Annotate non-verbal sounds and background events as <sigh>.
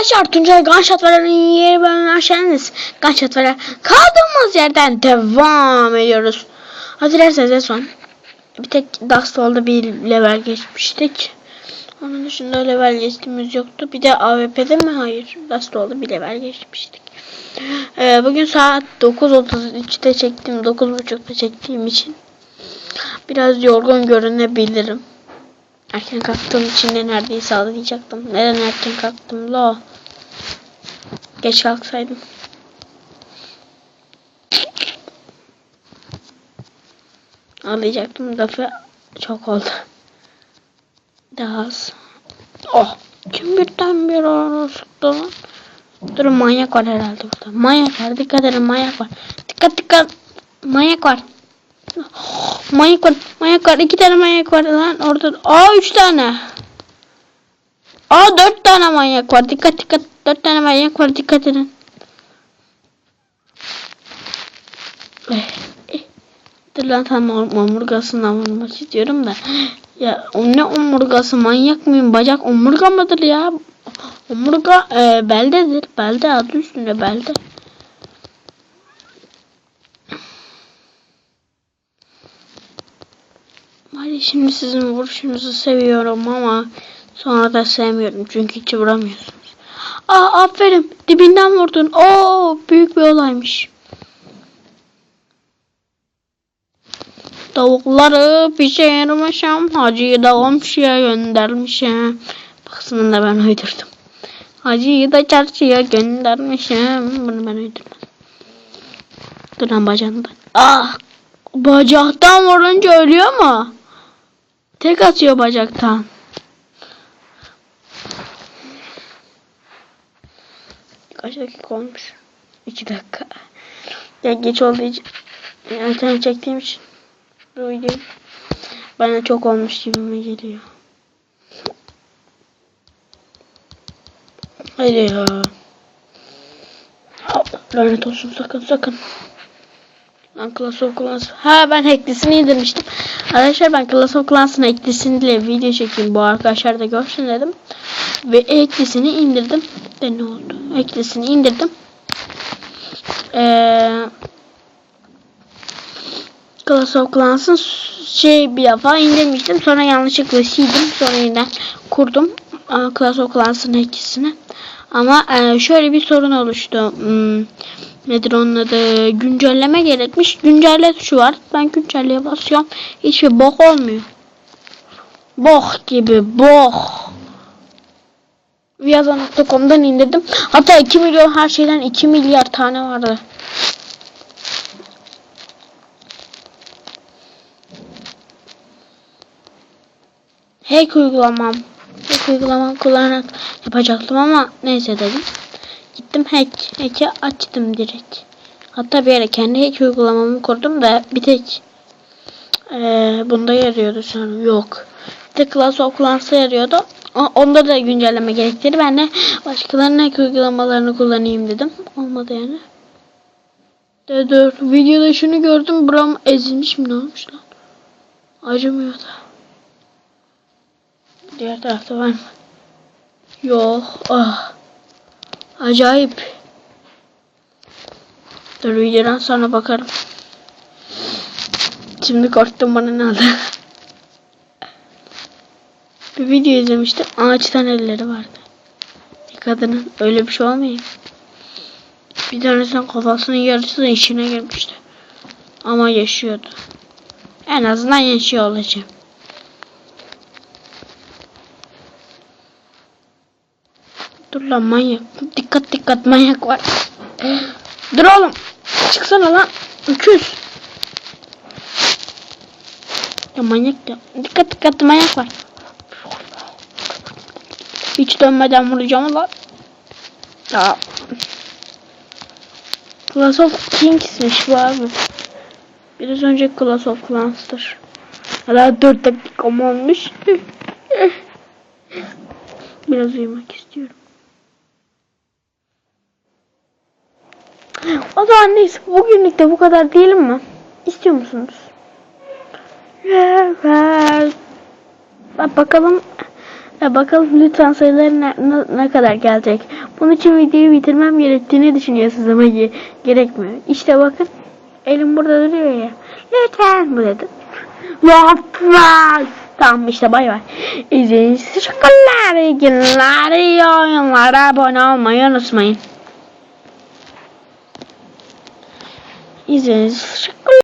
arkadaşlar Tuncay Gunshot veren yeni bölümüne hoş geldiniz. Gunshot veren kaldığımız yerden devam ediyoruz. Hatırlarsanız en son bir tek Dustfall'da bir level geçmiştik. Onun dışında level geçtiğimiz yoktu. Bir de AWP'de mi? Hayır. Dustfall'da bir level geçmiştik. Ee, bugün saat 9.33'te çektiğim, 9.30'da çektiğim için biraz yorgun görünebilirim. Erken kalktığım için de neredeyse ağlayacaktım. Neden erken kalktım lo? Geç kalksaydım. Ağlayacaktım lafı çok oldu. Daha az. Oh! Kim birden bir ara sıktı lan? Durun manyak var herhalde burada. Manyak var dikkat edin manyak var. Dikkat dikkat. Manyak var. Manyak var. Manyak var. İki tane manyak var lan orada. Aa üç tane. Aa dört tane manyak var. Dikkat dikkat. Dört tane manyak var. Dikkat edin. Dur lan tam om- omurgasından vurmak istiyorum da. Ya o ne omurgası manyak mıyım? Bacak omurga mıdır ya? Omurga e, beldedir. Belde adı üstünde belde. Hadi şimdi sizin vuruşunuzu seviyorum ama sonra da sevmiyorum çünkü hiç vuramıyorsunuz. Aa aferin dibinden vurdun. Oo büyük bir olaymış. Tavukları pişirmişim. Hacıyı da komşuya göndermişim. Baksana da ben uydurdum. Hacıyı da çarşıya göndermişim. Bunu ben uydurmadım. Dur lan bacağından. Ah! Bacaktan vurunca ölüyor mu? Tek atıyor bacaktan. Kaç dakika olmuş? 2 dakika. Ya geç olduğu için erken çektiğim için bu bana çok olmuş gibime geliyor. Hadi ya. Lanet olsun sakın sakın. Ben Clash of Clans... Ha ben hacklisini indirmiştim. Arkadaşlar ben Clash of Clans'ın hacklisini video çekeyim. Bu arkadaşlar da görsün dedim. Ve hacklisini indirdim. De ne oldu? Hacklisini indirdim. Eee... Clash of Clans'ın şey bir defa indirmiştim. Sonra yanlışlıkla sildim. Sonra yeniden kurdum. Aa, Clash of Clans'ın hacklisini. Ama e, şöyle bir sorun oluştu. Hmm, nedir onun adı? Güncelleme gerekmiş. Güncelle tuşu var. Ben güncelleye basıyorum. Hiçbir bok olmuyor. Bok gibi bok. Viyaza.com'dan indirdim. Hatta 2 milyon her şeyden 2 milyar tane vardı. Hack uygulamam. Hack uygulamam kullanarak yapacaktım ama neyse dedim. Gittim hack. Hack'i açtım direkt. Hatta bir yere kendi hack uygulamamı kurdum da bir tek eee bunda yarıyordu sanırım. Yok. Bir tek Class of Clans'ta yarıyordu. Onda da güncelleme gerektirir. Ben de başkalarının hack uygulamalarını kullanayım dedim. Olmadı yani. De dur. Videoda şunu gördüm. Buram ezilmiş mi ne olmuş lan? Acımıyor da. Diğer tarafta var mı? Yok. Ah. Acayip. Dur videodan sonra bakarım. Şimdi korktum bana ne oldu? <laughs> Bir video izlemiştim. Ağaçtan elleri vardı. Bir kadının öyle bir şey olmayayım. Bir tanesinin kafasının yarısı da içine girmişti. Ama yaşıyordu. En azından yaşıyor olacağım. Dur lan manyak. Dikkat dikkat manyak var. Dur oğlum. Çıksana lan. Öküz. Ya manyak ya. Dikkat dikkat manyak var. Hiç dönmeden vuracağım lan. Ya. Class of Kings'miş bu abi. Biraz önce Class of Clans'tır. Hala 4 dakikam olmuş. Biraz uyumak istiyorum. O zaman neyse bugünlük de bu kadar diyelim mi? İstiyor musunuz? Evet. Bak bakalım Ya bakalım lütfen sayıları ne, ne, ne kadar gelecek. Bunun için videoyu bitirmem gerektiğini düşünüyorsunuz ama ge- gerekmiyor. İşte bakın elim burada duruyor ya. Lütfen bu dedim. Lütfen. Tamam işte bay bay. İzlediğiniz için teşekkürler. İyi. Abone olmayı unutmayın. İzlediğiniz için teşekkürler.